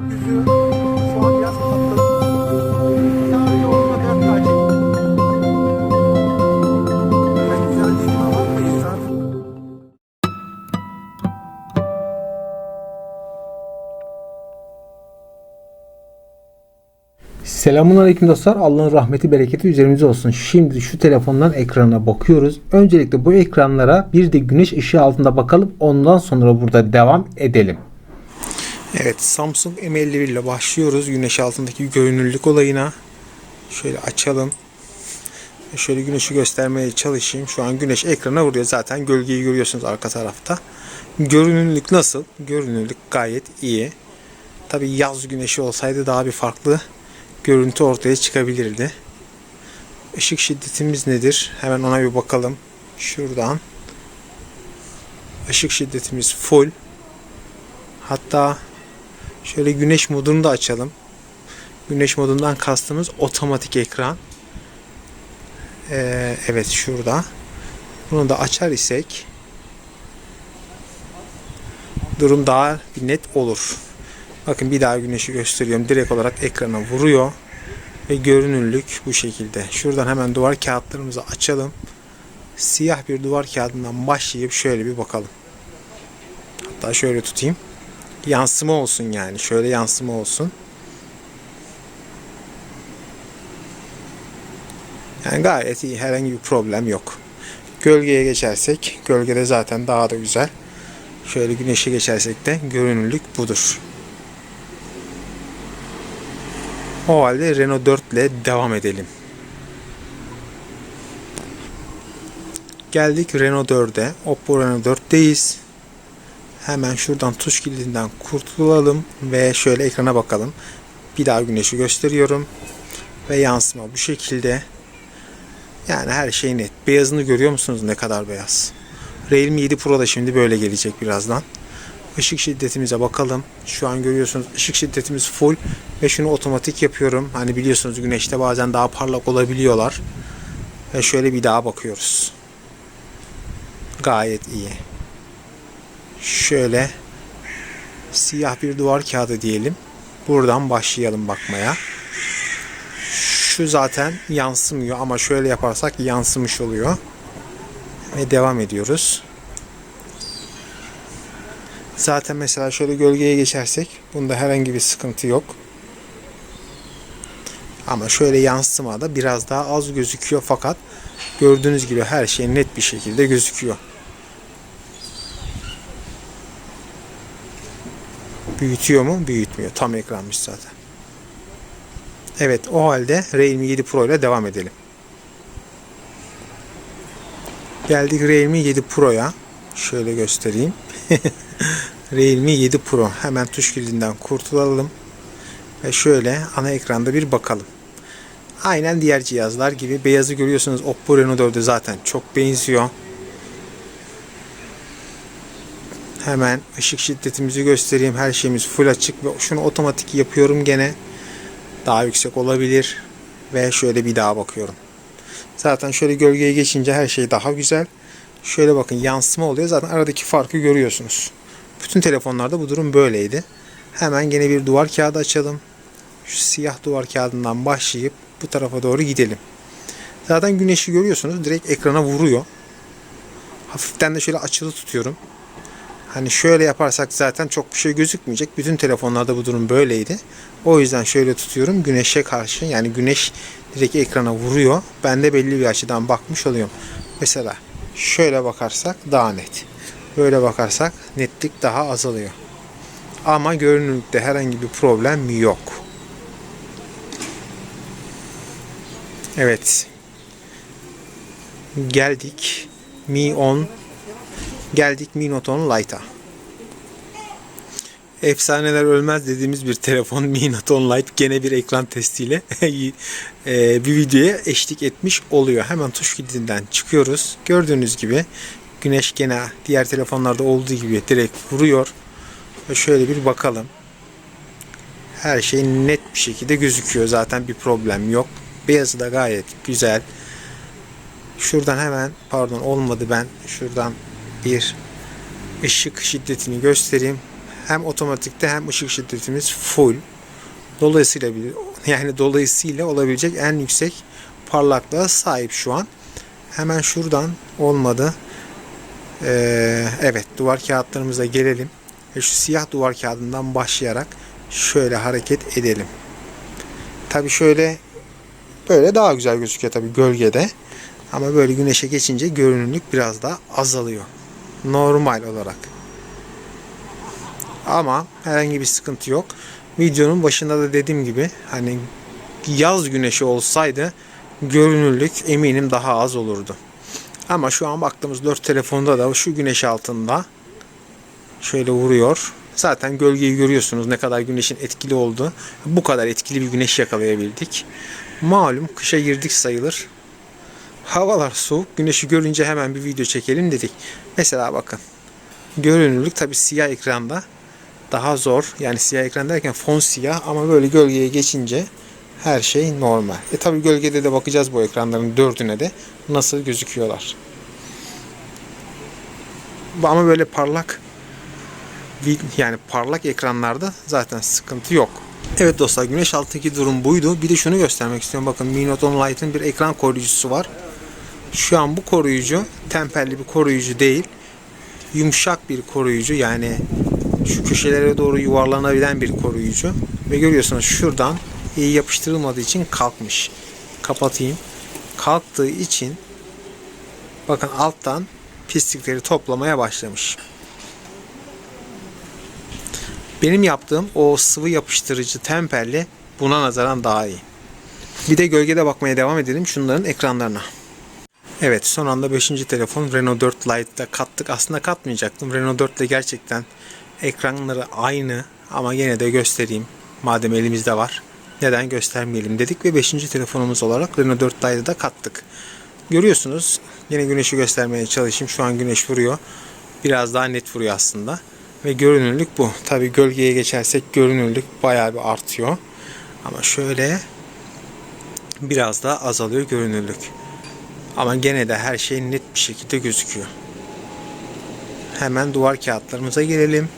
Yüzü yüzden Selamun Aleyküm dostlar. Allah'ın rahmeti bereketi üzerimize olsun. Şimdi şu telefondan ekrana bakıyoruz. Öncelikle bu ekranlara bir de güneş ışığı altında bakalım. Ondan sonra burada devam edelim. Evet Samsung M51 ile başlıyoruz. Güneş altındaki görünürlük olayına. Şöyle açalım. Şöyle güneşi göstermeye çalışayım. Şu an güneş ekrana vuruyor. Zaten gölgeyi görüyorsunuz arka tarafta. Görünürlük nasıl? Görünürlük gayet iyi. Tabi yaz güneşi olsaydı daha bir farklı görüntü ortaya çıkabilirdi. Işık şiddetimiz nedir? Hemen ona bir bakalım. Şuradan. Işık şiddetimiz full. Hatta şöyle güneş modunu da açalım. Güneş modundan kastımız otomatik ekran. Ee, evet şurada. Bunu da açar isek durum daha net olur. Bakın bir daha güneşi gösteriyorum. Direkt olarak ekrana vuruyor. Ve görünürlük bu şekilde. Şuradan hemen duvar kağıtlarımızı açalım. Siyah bir duvar kağıdından başlayıp şöyle bir bakalım. Hatta şöyle tutayım. Yansıma olsun yani. Şöyle yansıma olsun. Yani gayet iyi. Herhangi bir problem yok. Gölgeye geçersek, gölgede zaten daha da güzel. Şöyle güneşe geçersek de görünürlük budur. O halde Renault 4 ile devam edelim. Geldik Renault 4'e. Oppo Renault 4'teyiz. Hemen şuradan tuş kilidinden kurtulalım ve şöyle ekrana bakalım. Bir daha güneşi gösteriyorum. Ve yansıma bu şekilde. Yani her şey net. Beyazını görüyor musunuz ne kadar beyaz? Realme 7 Pro da şimdi böyle gelecek birazdan. Işık şiddetimize bakalım. Şu an görüyorsunuz ışık şiddetimiz full ve şunu otomatik yapıyorum. Hani biliyorsunuz güneşte bazen daha parlak olabiliyorlar. Ve şöyle bir daha bakıyoruz. Gayet iyi. Şöyle siyah bir duvar kağıdı diyelim. Buradan başlayalım bakmaya. Şu zaten yansımıyor ama şöyle yaparsak yansımış oluyor. Ve devam ediyoruz. Zaten mesela şöyle gölgeye geçersek bunda herhangi bir sıkıntı yok. Ama şöyle yansımada biraz daha az gözüküyor fakat gördüğünüz gibi her şey net bir şekilde gözüküyor. Büyütüyor mu? Büyütmüyor. Tam ekranmış zaten. Evet o halde Realme 7 Pro ile devam edelim. Geldik Realme 7 Pro'ya. Şöyle göstereyim. Realme 7 Pro. Hemen tuş kilidinden kurtulalım. Ve şöyle ana ekranda bir bakalım. Aynen diğer cihazlar gibi beyazı görüyorsunuz. Oppo Reno 4'e zaten çok benziyor. Hemen ışık şiddetimizi göstereyim. Her şeyimiz full açık ve şunu otomatik yapıyorum gene. Daha yüksek olabilir. Ve şöyle bir daha bakıyorum. Zaten şöyle gölgeye geçince her şey daha güzel. Şöyle bakın yansıma oluyor. Zaten aradaki farkı görüyorsunuz. Bütün telefonlarda bu durum böyleydi. Hemen gene bir duvar kağıdı açalım. Şu siyah duvar kağıdından başlayıp bu tarafa doğru gidelim. Zaten güneşi görüyorsunuz. Direkt ekrana vuruyor. Hafiften de şöyle açılı tutuyorum. Hani şöyle yaparsak zaten çok bir şey gözükmeyecek. Bütün telefonlarda bu durum böyleydi. O yüzden şöyle tutuyorum. Güneşe karşı yani güneş direkt ekrana vuruyor. Ben de belli bir açıdan bakmış oluyorum. Mesela şöyle bakarsak daha net. Böyle bakarsak netlik daha azalıyor. Ama görünürlükte herhangi bir problem yok. Evet. Geldik Mi 10 Geldik Mi 10 Lite'a. Efsaneler ölmez dediğimiz bir telefon Mi 10 Lite gene bir ekran testiyle e, bir videoya eşlik etmiş oluyor. Hemen tuş kilidinden çıkıyoruz. Gördüğünüz gibi güneş gene diğer telefonlarda olduğu gibi direkt vuruyor. Şöyle bir bakalım. Her şey net bir şekilde gözüküyor. Zaten bir problem yok. Beyazı da gayet güzel. Şuradan hemen pardon olmadı ben şuradan bir ışık şiddetini göstereyim. Hem otomatikte hem ışık şiddetimiz full. Dolayısıyla yani dolayısıyla olabilecek en yüksek parlaklığa sahip şu an. Hemen şuradan olmadı. Ee, evet duvar kağıtlarımıza gelelim. Ve şu siyah duvar kağıdından başlayarak şöyle hareket edelim. Tabi şöyle böyle daha güzel gözüküyor tabi gölgede. Ama böyle güneşe geçince görünürlük biraz daha azalıyor. Normal olarak. Ama herhangi bir sıkıntı yok. Videonun başında da dediğim gibi hani yaz güneşi olsaydı görünürlük eminim daha az olurdu. Ama şu an baktığımız 4 telefonda da şu güneş altında şöyle vuruyor. Zaten gölgeyi görüyorsunuz ne kadar güneşin etkili olduğu. Bu kadar etkili bir güneş yakalayabildik. Malum kışa girdik sayılır. Havalar soğuk. Güneşi görünce hemen bir video çekelim dedik. Mesela bakın. Görünürlük tabi siyah ekranda daha zor. Yani siyah ekran derken fon siyah ama böyle gölgeye geçince her şey normal. E tabi gölgede de bakacağız bu ekranların dördüne de nasıl gözüküyorlar. Ama böyle parlak yani parlak ekranlarda zaten sıkıntı yok. Evet dostlar güneş altındaki durum buydu. Bir de şunu göstermek istiyorum. Bakın Mi Note 10 Lite'ın bir ekran koruyucusu var. Şu an bu koruyucu temperli bir koruyucu değil. Yumuşak bir koruyucu yani şu köşelere doğru yuvarlanabilen bir koruyucu. Ve görüyorsunuz şuradan iyi yapıştırılmadığı için kalkmış. Kapatayım. Kalktığı için bakın alttan pislikleri toplamaya başlamış. Benim yaptığım o sıvı yapıştırıcı temperli buna nazaran daha iyi. Bir de gölgede bakmaya devam edelim şunların ekranlarına. Evet son anda 5. telefon Renault 4 Lite'da kattık. Aslında katmayacaktım. Renault 4 ile gerçekten ekranları aynı ama yine de göstereyim. Madem elimizde var. Neden göstermeyelim dedik ve 5. telefonumuz olarak Renault 4 Lite'ı da kattık. Görüyorsunuz yine güneşi göstermeye çalışayım. Şu an güneş vuruyor. Biraz daha net vuruyor aslında. Ve görünürlük bu. Tabi gölgeye geçersek görünürlük bayağı bir artıyor. Ama şöyle biraz daha azalıyor görünürlük. Ama gene de her şey net bir şekilde gözüküyor. Hemen duvar kağıtlarımıza gelelim.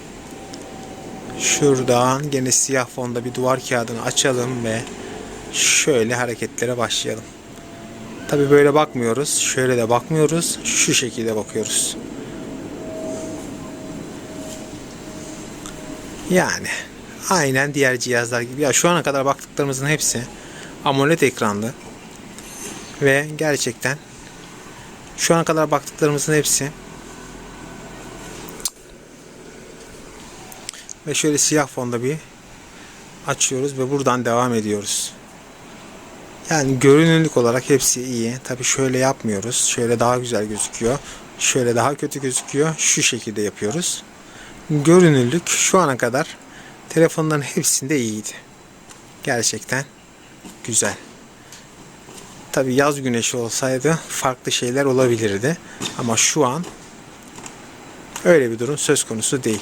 Şuradan gene siyah fonda bir duvar kağıdını açalım ve şöyle hareketlere başlayalım. Tabi böyle bakmıyoruz. Şöyle de bakmıyoruz. Şu şekilde bakıyoruz. Yani aynen diğer cihazlar gibi. Ya şu ana kadar baktıklarımızın hepsi AMOLED ekranlı. Ve gerçekten şu ana kadar baktıklarımızın hepsi ve şöyle siyah fonda bir açıyoruz ve buradan devam ediyoruz. Yani görünürlük olarak hepsi iyi. Tabi şöyle yapmıyoruz. Şöyle daha güzel gözüküyor. Şöyle daha kötü gözüküyor. Şu şekilde yapıyoruz. Görünürlük şu ana kadar telefonların hepsinde iyiydi. Gerçekten güzel. Tabi yaz güneşi olsaydı farklı şeyler olabilirdi. Ama şu an öyle bir durum söz konusu değil.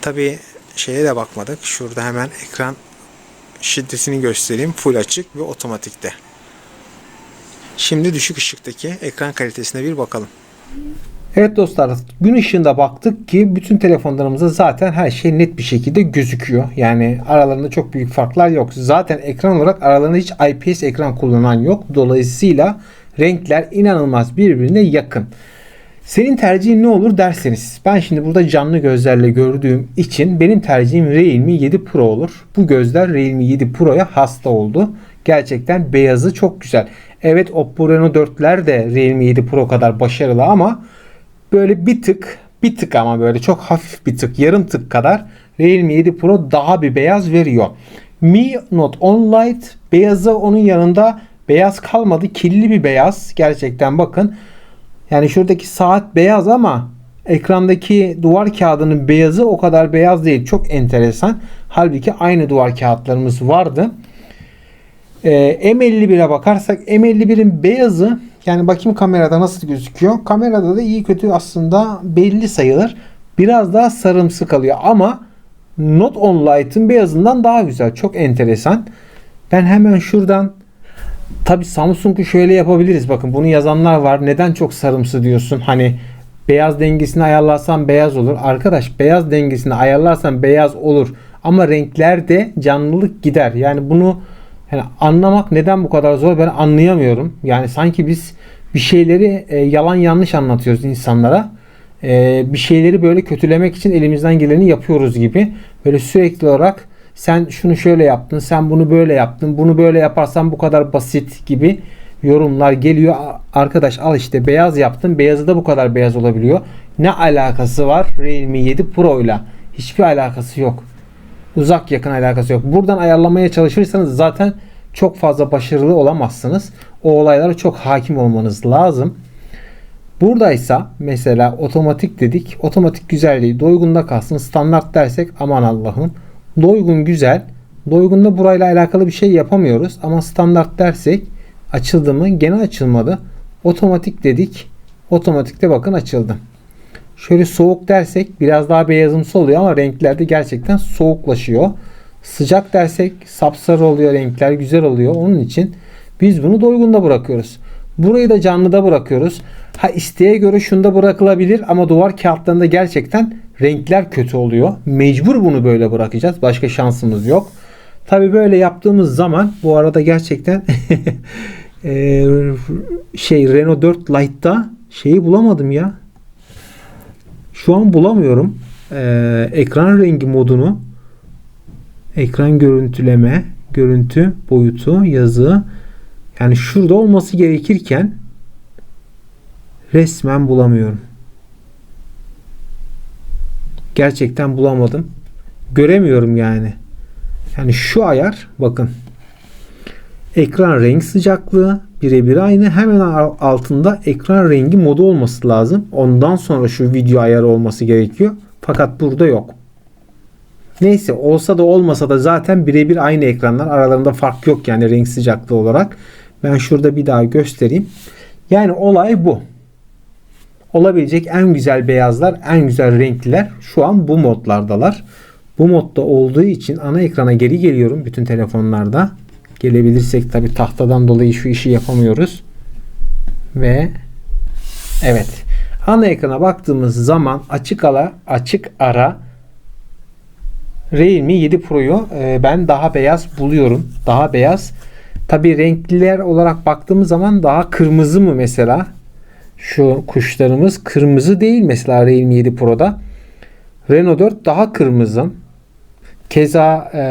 Tabi şeye de bakmadık. Şurada hemen ekran şiddetini göstereyim. Full açık ve otomatikte. Şimdi düşük ışıktaki ekran kalitesine bir bakalım. Evet dostlar gün ışığında baktık ki bütün telefonlarımızda zaten her şey net bir şekilde gözüküyor. Yani aralarında çok büyük farklar yok. Zaten ekran olarak aralarında hiç IPS ekran kullanan yok. Dolayısıyla renkler inanılmaz birbirine yakın. Senin tercihin ne olur derseniz ben şimdi burada canlı gözlerle gördüğüm için benim tercihim Realme 7 Pro olur. Bu gözler Realme 7 Pro'ya hasta oldu. Gerçekten beyazı çok güzel. Evet Oppo Reno 4'ler de Realme 7 Pro kadar başarılı ama böyle bir tık bir tık ama böyle çok hafif bir tık yarım tık kadar Realme 7 Pro daha bir beyaz veriyor. Mi Note 10 Lite beyazı onun yanında beyaz kalmadı. Kirli bir beyaz. Gerçekten bakın. Yani şuradaki saat beyaz ama ekrandaki duvar kağıdının beyazı o kadar beyaz değil. Çok enteresan. Halbuki aynı duvar kağıtlarımız vardı. Ee, M51'e bakarsak M51'in beyazı yani bakayım kamerada nasıl gözüküyor. Kamerada da iyi kötü aslında belli sayılır. Biraz daha sarımsı kalıyor ama Note 10 Lite'ın beyazından daha güzel. Çok enteresan. Ben hemen şuradan Tabi Samsung'u şöyle yapabiliriz. Bakın bunu yazanlar var. Neden çok sarımsı diyorsun? Hani Beyaz dengesini ayarlarsan beyaz olur. Arkadaş beyaz dengesini ayarlarsan beyaz olur. Ama renklerde canlılık gider. Yani bunu yani anlamak neden bu kadar zor ben anlayamıyorum. Yani sanki biz bir şeyleri e, yalan yanlış anlatıyoruz insanlara. E, bir şeyleri böyle kötülemek için elimizden geleni yapıyoruz gibi. Böyle sürekli olarak sen şunu şöyle yaptın, sen bunu böyle yaptın, bunu böyle yaparsan bu kadar basit gibi yorumlar geliyor. Arkadaş al işte beyaz yaptın, beyazı da bu kadar beyaz olabiliyor. Ne alakası var Realme 7 Pro ile? Hiçbir alakası yok. Uzak yakın alakası yok. Buradan ayarlamaya çalışırsanız zaten çok fazla başarılı olamazsınız. O olaylara çok hakim olmanız lazım. Buradaysa mesela otomatik dedik. Otomatik güzelliği doygunda kalsın. Standart dersek aman Allah'ım. Doygun güzel. Doygunda burayla alakalı bir şey yapamıyoruz. Ama standart dersek açıldı mı? Gene açılmadı. Otomatik dedik. Otomatikte bakın açıldı. Şöyle soğuk dersek biraz daha beyazımsı oluyor ama renklerde gerçekten soğuklaşıyor. Sıcak dersek sapsarı oluyor renkler güzel oluyor. Onun için biz bunu doygunda bırakıyoruz. Burayı da canlıda bırakıyoruz. Ha isteğe göre şunda bırakılabilir ama duvar kağıtlarında gerçekten renkler kötü oluyor. Mecbur bunu böyle bırakacağız. Başka şansımız yok. Tabi böyle yaptığımız zaman bu arada gerçekten şey Renault 4 Lite'da şeyi bulamadım ya. Şu an bulamıyorum. Eee, ekran rengi modunu ekran görüntüleme, görüntü boyutu, yazı yani şurada olması gerekirken resmen bulamıyorum. Gerçekten bulamadım. Göremiyorum yani. Yani şu ayar bakın. Ekran renk sıcaklığı birebir aynı. Hemen al- altında ekran rengi modu olması lazım. Ondan sonra şu video ayarı olması gerekiyor. Fakat burada yok. Neyse olsa da olmasa da zaten birebir aynı ekranlar. Aralarında fark yok yani renk sıcaklığı olarak. Ben şurada bir daha göstereyim. Yani olay bu. Olabilecek en güzel beyazlar, en güzel renkliler şu an bu modlardalar. Bu modda olduğu için ana ekrana geri geliyorum bütün telefonlarda. Gelebilirsek tabi tahtadan dolayı şu işi yapamıyoruz. Ve evet. Ana ekrana baktığımız zaman açık ala açık ara Realme 7 Pro'yu e, ben daha beyaz buluyorum. Daha beyaz. Tabi renkliler olarak baktığımız zaman daha kırmızı mı mesela? Şu kuşlarımız kırmızı değil mesela Realme 7 Pro'da. Renault 4 daha kırmızı. Keza e,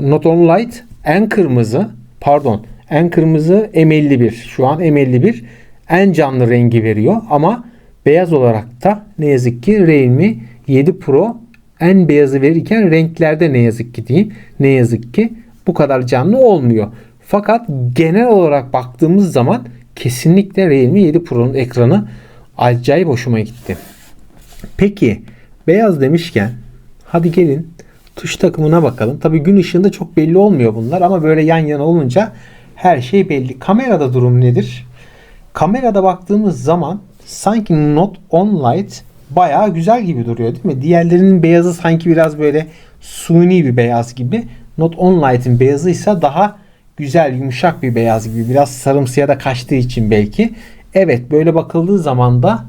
Note 10 Lite en kırmızı. Pardon. En kırmızı M51. Şu an M51 en canlı rengi veriyor ama beyaz olarak da ne yazık ki Realme 7 Pro en beyazı verirken renklerde ne yazık ki diyeyim. Ne yazık ki bu kadar canlı olmuyor. Fakat genel olarak baktığımız zaman kesinlikle Realme 7 Pro'nun ekranı acayip hoşuma gitti. Peki beyaz demişken hadi gelin tuş takımına bakalım. Tabi gün ışığında çok belli olmuyor bunlar ama böyle yan yana olunca her şey belli. Kamerada durum nedir? Kamerada baktığımız zaman sanki Note 10 Lite bayağı güzel gibi duruyor değil mi? Diğerlerinin beyazı sanki biraz böyle suni bir beyaz gibi. Note 10 Lite'in beyazı ise daha güzel yumuşak bir beyaz gibi. Biraz sarımsıya da kaçtığı için belki. Evet böyle bakıldığı zaman da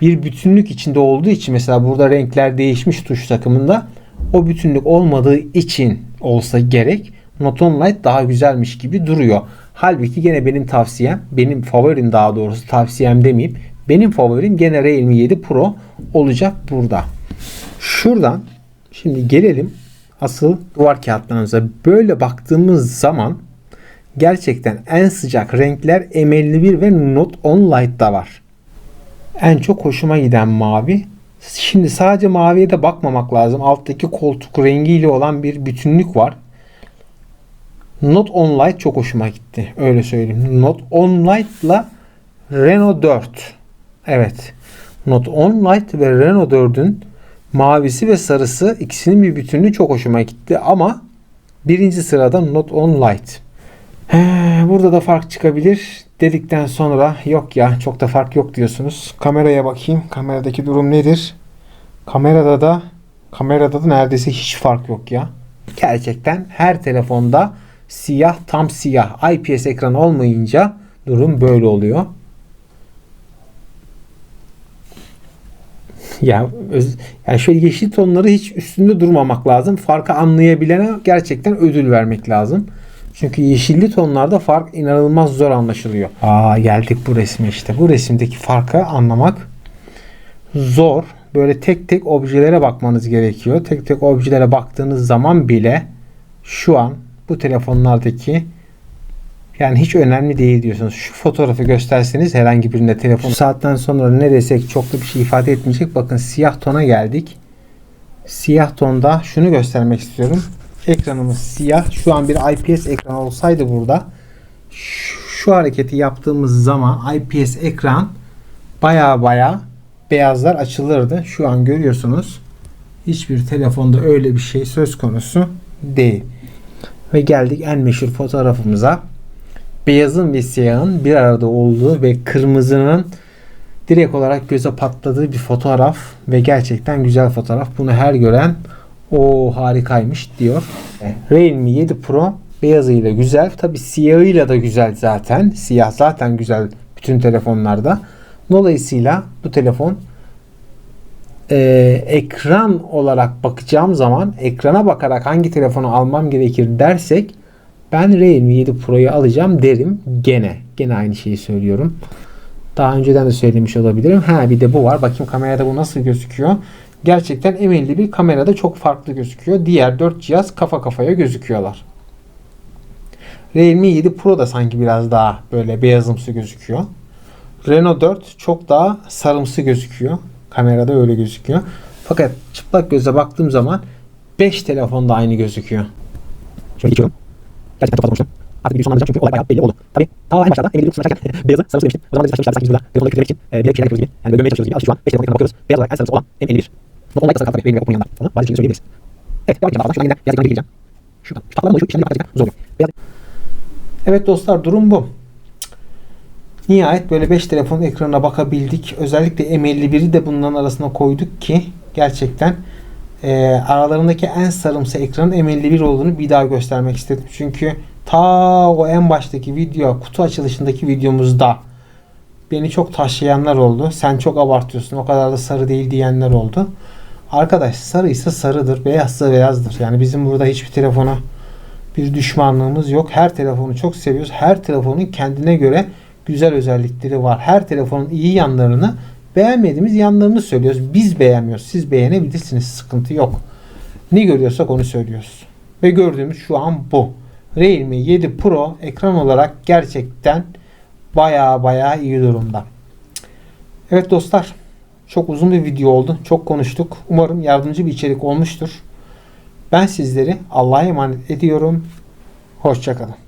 bir bütünlük içinde olduğu için mesela burada renkler değişmiş tuş takımında o bütünlük olmadığı için olsa gerek 10 Lite daha güzelmiş gibi duruyor. Halbuki gene benim tavsiyem, benim favorim daha doğrusu tavsiyem demeyeyim. Benim favorim gene Realme 7 Pro olacak burada. Şuradan şimdi gelelim asıl duvar kağıtlarımıza. Böyle baktığımız zaman gerçekten en sıcak renkler M51 ve Note 10 Lite'da var. En çok hoşuma giden mavi. Şimdi sadece maviye de bakmamak lazım. Alttaki koltuk rengiyle olan bir bütünlük var. Note 10 Lite çok hoşuma gitti. Öyle söyleyeyim. Note 10 Lite'la Renault 4. Evet. Note 10 Lite ve Renault 4'ün mavisi ve sarısı ikisinin bir bütünlüğü çok hoşuma gitti ama birinci sırada Note 10 Lite. He, burada da fark çıkabilir dedikten sonra yok ya çok da fark yok diyorsunuz. Kameraya bakayım. Kameradaki durum nedir? Kamerada da kamerada da neredeyse hiç fark yok ya. Gerçekten her telefonda siyah tam siyah IPS ekran olmayınca durum böyle oluyor. Ya öz- yani şöyle yeşil tonları hiç üstünde durmamak lazım. Farkı anlayabilene gerçekten ödül vermek lazım. Çünkü yeşilli tonlarda fark inanılmaz zor anlaşılıyor. Aa geldik bu resme işte. Bu resimdeki farkı anlamak zor. Böyle tek tek objelere bakmanız gerekiyor. Tek tek objelere baktığınız zaman bile şu an bu telefonlardaki yani hiç önemli değil diyorsunuz. Şu fotoğrafı gösterseniz herhangi birinde telefon Bu saatten sonra ne desek çok da bir şey ifade etmeyecek. Bakın siyah tona geldik. Siyah tonda şunu göstermek istiyorum. Ekranımız siyah. Şu an bir IPS ekran olsaydı burada şu, hareketi yaptığımız zaman IPS ekran baya baya beyazlar açılırdı. Şu an görüyorsunuz. Hiçbir telefonda öyle bir şey söz konusu değil. Ve geldik en meşhur fotoğrafımıza. Beyazın ve siyahın bir arada olduğu ve kırmızının direkt olarak göze patladığı bir fotoğraf ve gerçekten güzel fotoğraf. Bunu her gören o harikaymış diyor. Realme 7 Pro beyazıyla güzel. Tabi siyahıyla da güzel zaten. Siyah zaten güzel bütün telefonlarda. Dolayısıyla bu telefon e, ekran olarak bakacağım zaman ekrana bakarak hangi telefonu almam gerekir dersek ben Realme 7 Pro'yu alacağım derim gene. Gene aynı şeyi söylüyorum. Daha önceden de söylemiş olabilirim. Ha bir de bu var. Bakayım kamerada bu nasıl gözüküyor. Gerçekten M51 kamerada çok farklı gözüküyor. Diğer 4 cihaz kafa kafaya gözüküyorlar. Realme 7 Pro da sanki biraz daha böyle beyazımsı gözüküyor. Renault 4 çok daha sarımsı gözüküyor. Kamerada öyle gözüküyor. Fakat çıplak göze baktığım zaman 5 telefonda aynı gözüküyor. Şöyle geçiyorum. Gerçekten çok fazla konuştum. Artık videoyu sonlandıracağım çünkü olay bayağı belli oldu. Tabii ta en başlarda Emir'in kutusunu açarken beyazı sarısı demiştim. O zaman biz başlamışlar sanki biz burada telefonu kötülemek için e, bir şeyler yapıyoruz gibi. Yani böyle dönmeye çalışıyoruz gibi. Aslında şu an 5 telefon bakıyoruz. Beyaz olarak en sarısı olan M51. Not online da sarı tabii. Benim yanında. Onu bazı şeyleri söyleyebiliriz. Evet devam edelim. Şuradan yine biraz ekran geleceğim. Şuradan. Şu oluşu işlemi yapmak gerçekten zor oluyor. Beyaz... Evet dostlar durum bu. Nihayet böyle 5 telefon ekranına bakabildik. Özellikle M51'i de bunların arasına koyduk ki gerçekten e, aralarındaki en sarımsı ekranın M51 olduğunu bir daha göstermek istedim. Çünkü ta o en baştaki video, kutu açılışındaki videomuzda beni çok taşlayanlar oldu. Sen çok abartıyorsun, o kadar da sarı değil diyenler oldu. Arkadaş sarıysa sarıdır, beyazsa beyazdır. Yani bizim burada hiçbir telefona bir düşmanlığımız yok. Her telefonu çok seviyoruz. Her telefonun kendine göre güzel özellikleri var. Her telefonun iyi yanlarını, beğenmediğimiz yanlarını söylüyoruz. Biz beğenmiyoruz. Siz beğenebilirsiniz. Sıkıntı yok. Ne görüyorsak onu söylüyoruz. Ve gördüğümüz şu an bu. Realme 7 Pro ekran olarak gerçekten baya baya iyi durumda. Evet dostlar. Çok uzun bir video oldu. Çok konuştuk. Umarım yardımcı bir içerik olmuştur. Ben sizleri Allah'a emanet ediyorum. Hoşçakalın.